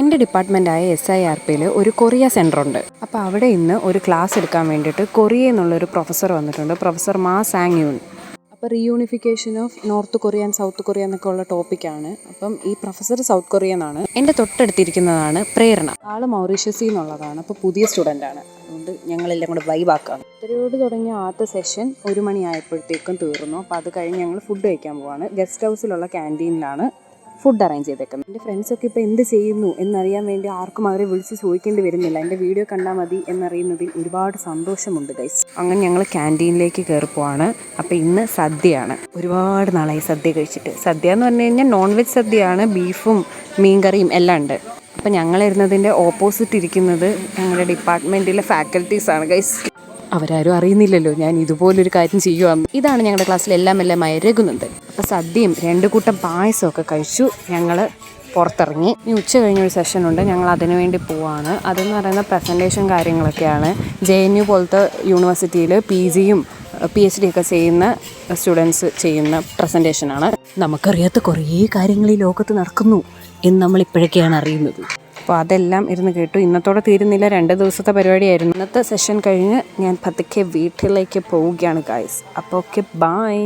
എന്റെ ഡിപ്പാർട്ട്മെന്റായ S I R പിയിൽ ഒരു കൊറിയ സെന്റർ ഉണ്ട് അപ്പോൾ അവിടെ ഇന്ന് ഒരു ക്ലാസ് എടുക്കാൻ വേണ്ടിയിട്ട് കൊറിയ എന്നുള്ളൊരു പ്രൊഫസർ വന്നിട്ടുണ്ട് പ്രൊഫസർ മാ സാങ് യൂൺ. അപ്പോൾ reunification of North Korea and South Korea എന്നൊക്കെ ഉള്ള ടോപ്പിക്കാണ്. അപ്പം ഈ പ്രൊഫസർ സൗത്ത് കൊറിയ എന്നാണ്. എന്റെ തൊട്ടടുത്തിരിക്കുന്നതാണ് പ്രേരണ. ആൾ മൗറീഷ്യസിൽ നിന്നുള്ളതാണ് അപ്പോൾ പുതിയ സ്റ്റുഡന്റ് ആണ് അതുകൊണ്ട് ഞങ്ങളെല്ലാം കൂടെ വൈബാക്കാണ്. ഇത്രയോട് തുടങ്ങിയ ആദ്യത്തെ സെഷൻ ഒരു മണിയായപ്പോഴത്തേക്കും തീർന്നു. അപ്പോൾ അത് കഴിഞ്ഞ് ഞങ്ങൾ ഫുഡ് കഴിക്കാൻ പോവാണ്. ഗസ്റ്റ് ഹൗസിലുള്ള ക്യാന്റീനിലാണ്. ഫുഡ് അറേഞ്ച് ചെയ്തേക്കുന്നത്. എന്റെ ഫ്രണ്ട്സൊക്കെ ഇപ്പോൾ എന്ത് ചെയ്യുന്നു എന്നറിയാൻ വേണ്ടി ആർക്കും അവരെ വിളിച്ച് ചോദിക്കേണ്ടി വരുന്നില്ല. എന്റെ വീഡിയോ കണ്ടാൽ മതി എന്നറിയുന്നതിൽ ഒരുപാട് സന്തോഷമുണ്ട് ഗൈസ് അങ്ങനെ ഞങ്ങൾ ക്യാന്റീനിലേക്ക് കയറി പോവാണ്. അപ്പോൾ ഇന്ന് സദ്യയാണ്. ഒരുപാട് നാളായി സദ്യ കഴിച്ചിട്ട്. സദ്യ എന്ന് പറഞ്ഞു കഴിഞ്ഞാൽ നോൺ വെജ് സദ്യയാണ്. ബീഫും മീൻകറിയും എല്ലാം ഉണ്ട്. അപ്പോൾ ഞങ്ങളിരുന്നതിന്റെ ഓപ്പോസിറ്റ് ഇരിക്കുന്നത് ഞങ്ങളുടെ ഡിപ്പാർട്ട്മെന്റിലെ ഫാക്കൽറ്റീസാണ് ഗൈസ് അവരാരും അറിയുന്നില്ലല്ലോ. ഞാൻ ഇതുപോലൊരു കാര്യം ചെയ്യുവാന്ന് ഇതാണ് ഞങ്ങളുടെ ക്ലാസ്സിൽ എല്ലാം എല്ലാം മയരകുന്നത് അപ്പോൾ സദ്യയും രണ്ട് കൂട്ടം പായസമൊക്കെ കഴിച്ചു. ഞങ്ങൾ പുറത്തിറങ്ങി. ഇനി ഉച്ച കഴിഞ്ഞൊരു സെഷൻ ഉണ്ട്. ഞങ്ങൾ അതിനു വേണ്ടി പോവാണ്. അതെന്ന് പറയുന്ന പ്രസന്റേഷൻ കാര്യങ്ങളൊക്കെയാണ്. ജെ എൻ യു പോലത്തെ യൂണിവേഴ്സിറ്റിയിൽ പി ജിയും പി എച്ച് ഡി ഒക്കെ ചെയ്യുന്ന സ്റ്റുഡൻസ് ചെയ്യുന്ന പ്രസന്റേഷനാണ് നമുക്കറിയാത്ത കുറേ കാര്യങ്ങൾ ഈ ലോകത്ത് നടക്കുന്നു എന്ന് നമ്മൾ ഇപ്പോഴൊക്കെയാണ് അറിയുന്നത്. അപ്പോൾ അതെല്ലാം ഇരുന്ന് കേട്ടു. ഇന്നത്തോടെ തീരുന്നില്ല രണ്ട് ദിവസത്തെ പരിപാടിയായിരുന്നു. ഇന്നത്തെ സെഷൻ കഴിഞ്ഞ് ഞാൻ പതുക്കെ വീട്ടിലേക്ക് പോവുകയാണ് ഗായ്സ് അപ്പോൾ ഓക്കെ ബായ്